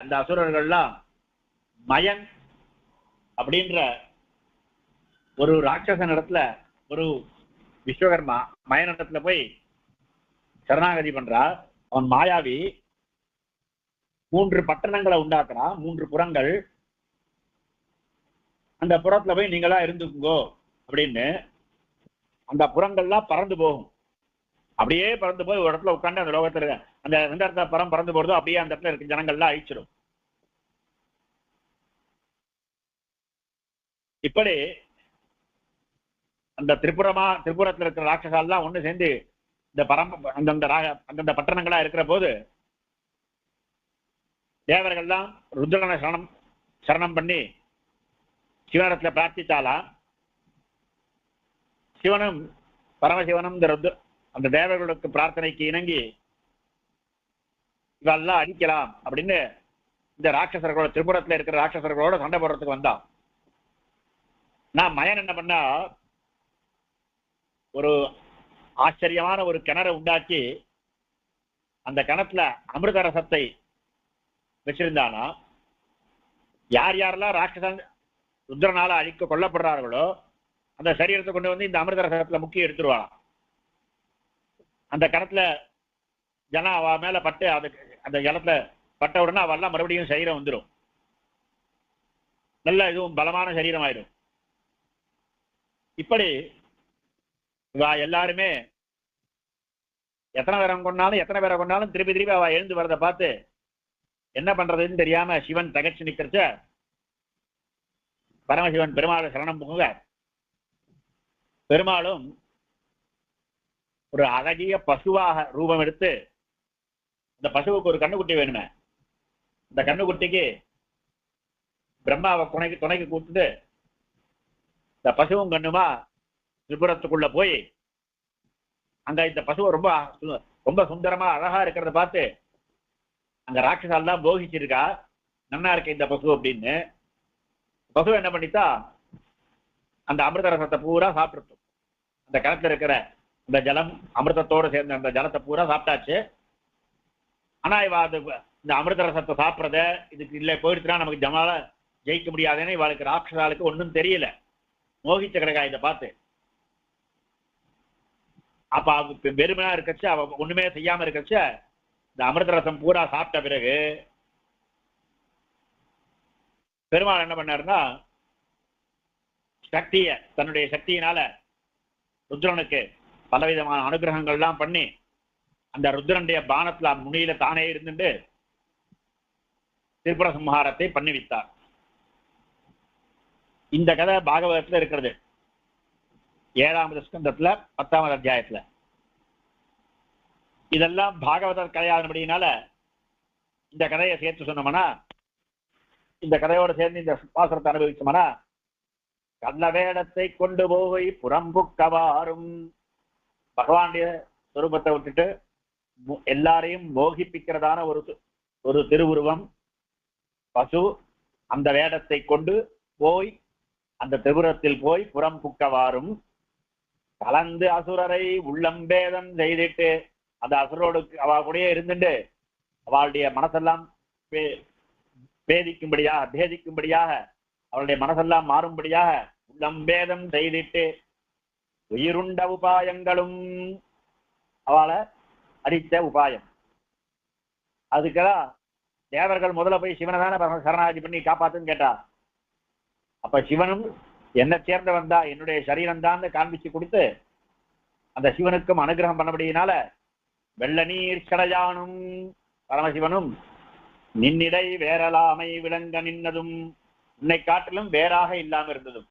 அந்த அசுரர்கள்லாம் மயன் அப்படின்ற ஒரு ராட்சசன் இடத்துல ஒரு விஸ்வகர்மா மயன் இடத்துல போய் சரணாகதி பண்றா அவன் மாயாவி மூன்று பட்டணங்களை உண்டாக்குறான். மூன்று புறங்கள். அந்த புறத்துல போய் நீங்களா இருந்துக்குங்கோ அப்படின்னு அந்த புறங்கள்லாம் பறந்து போகும். அப்படியே பறந்து போய் ஒரு இடத்துல உட்காந்து அந்த லோகத்துல அந்த எந்த இடத்துல பறந்து போறதோ அப்படியே அந்த இடத்துல இருக்க ஜனங்கள்லாம் அழிச்சிடும் இப்படி அந்த திரிபுரமா திரிபுரத்துல இருக்கிற ராட்சசாலாம் ஒண்ணு சேர்ந்து இந்த பரம்ப அந்தந்த ராக அந்தந்த பட்டணங்களா இருக்கிற போது தேவர்கள்லாம் ருத்ரனை சரணம் சரணம் பண்ணி சிவனிடத்துல பிரார்த்தித்தாலாம் சிவனும் பரமசிவனும் இந்த ருத்ர அந்த தேவர்களுக்கு பிரார்த்தனைக்கு இணங்கி இவெல்லாம் அடிக்கலாம் அப்படின்னு இந்த ராட்சசர்களோட திரிபுரத்துல இருக்கிற ராட்சசர்களோட சண்டை போடுறதுக்கு வந்தான் நான் மயன் என்ன பண்ணா ஒரு ஆச்சரியமான ஒரு கிணறை உண்டாக்கி அந்த கிணத்துல அமிர்த ரசத்தை வச்சிருந்தானா யார் யாரெல்லாம் ராட்சசன் ருத்ரனால அழிக்க கொல்லப்படுறார்களோ அந்த சரீரத்தை கொண்டு வந்து இந்த அமிர்த ரசத்துல முக்கிய எடுத்துருவாளாம் அந்த கிணத்துல ஜனா அவ மேல பட்டு அதுக்கு அந்த ஜலத்துல பட்ட உடனே அவெல்லாம் மறுபடியும் சரீரம் வந்துடும் நல்ல இதுவும் பலமான சரீரம் ஆயிடும் இப்படி எல்லாருமே எத்தனை பேரை கொண்டாலும் எத்தனை பேரை கொண்டாலும் திருப்பி திருப்பி அவ எழுந்து வரதை பார்த்து என்ன பண்றதுன்னு தெரியாம சிவன் தகச்சு நிக்கிறச்ச பரமசிவன் பெருமாள் சரணம் புகுங்க பெருமாளும் ஒரு அழகிய பசுவாக ரூபம் எடுத்து இந்த பசுவுக்கு ஒரு கண்ணுக்குட்டி வேணுமே. இந்த கண்ணுக்குட்டிக்கு பிரம்மாவை துணைக்கு துணைக்கு கூப்பிட்டு இந்த பசுவும் கண்ணுமா திரிபுரத்துக்குள்ள போய் அங்க இந்த பசுவை ரொம்ப சு- ரொம்ப சுந்தரமா அழகா இருக்கிறத பார்த்து அங்க ராட்சசால் தான் போகிச்சிருக்கா. நன்னா இருக்க இந்த பசு அப்படின்னு. பசு என்ன பண்ணித்தா அந்த அமிர்த ரசத்தை பூரா சாப்பிட்டுருக்கும் அந்த கிணத்துல இருக்கிற அந்த ஜலம் அமிர்தத்தோட சேர்ந்த அந்த ஜலத்தை பூரா சாப்பிட்டாச்சு. ஆனா இவ அது இந்த அமிர்த ரசத்தை சாப்பிட்றத இதுக்கு இல்லை போயிடுச்சுன்னா நமக்கு ஜமால ஜெயிக்க முடியாதுன்னு இவளுக்கு ராட்சசாலுக்கு ஒன்னும் தெரியல. மோகிச்ச கிடக்கா இதை பார்த்து. அப்ப அவ பெருமையா இருக்கச்சு அவ ஒண்ணுமே செய்யாம இருக்கச்சு இந்த அமிர்த ரசம் பூரா சாப்பிட்ட பிறகு பெருமாள் என்ன பண்ணாருன்னா சக்திய தன்னுடைய சக்தியினால ருத்ரனுக்கு பலவிதமான அனுகிரகங்கள்லாம் பண்ணி அந்த ருத்ரனுடைய பானத்துல முனியில தானே இருந்துட்டு திரிபுர சம்ஹாரத்தை பண்ணி வைத்தார் இந்த கதை பாகவதத்துல இருக்கிறது. ஏழாவது ஸ்கந்தத்துல பத்தாவது அத்தியாயத்துல. இதெல்லாம் பாகவதர் கதையாதபடினால இந்த கதையை சேர்த்து சொன்னோம்னா இந்த கதையோட சேர்ந்து இந்த பாசுரத்தை அனுபவிச்சோம்னா கள்ள வேடத்தை கொண்டு போய் புறம்புக்கவாரும் பகவானுடைய சொரூபத்தை விட்டுட்டு எல்லாரையும் மோகிப்பிக்கிறதான ஒரு ஒரு திருவுருவம். பசு அந்த வேடத்தை கொண்டு போய் அந்த திரிபுரத்தில் போய் புறம் புக்கவாறும் கலந்து அசுரரை உள்ளம்பேதம் செய்துட்டு அந்த அசுரோடு அவ கூடயே இருந்துட்டு அவளுடைய மனசெல்லாம் பேதிக்கும்படியாக பேதிக்கும்படியாக அவளுடைய மனசெல்லாம் மாறும்படியாக உள்ளம்பேதம் செய்திட்டு உயிருண்ட உபாயங்களும் அவளை அடித்த உபாயம். அதுக்கெல்லாம் தேவர்கள் முதல்ல போய் சிவனை தானே பரம சரணாகதி பண்ணி காப்பாத்துன்னு கேட்டா அப்ப சிவனும் என்ன சேர்ந்தவன் தான் என்னுடைய சரீரம் தான் காண்பிச்சு கொடுத்து அந்த சிவனுக்கும் அனுகிரகம் பண்ணபடியினால வெள்ள நீர் கடையானும் பரமசிவனும் நின்னிடை வேறலாமை விளங்க நின்னதும் உன்னை காட்டிலும் வேறாக இல்லாம இருந்ததும்.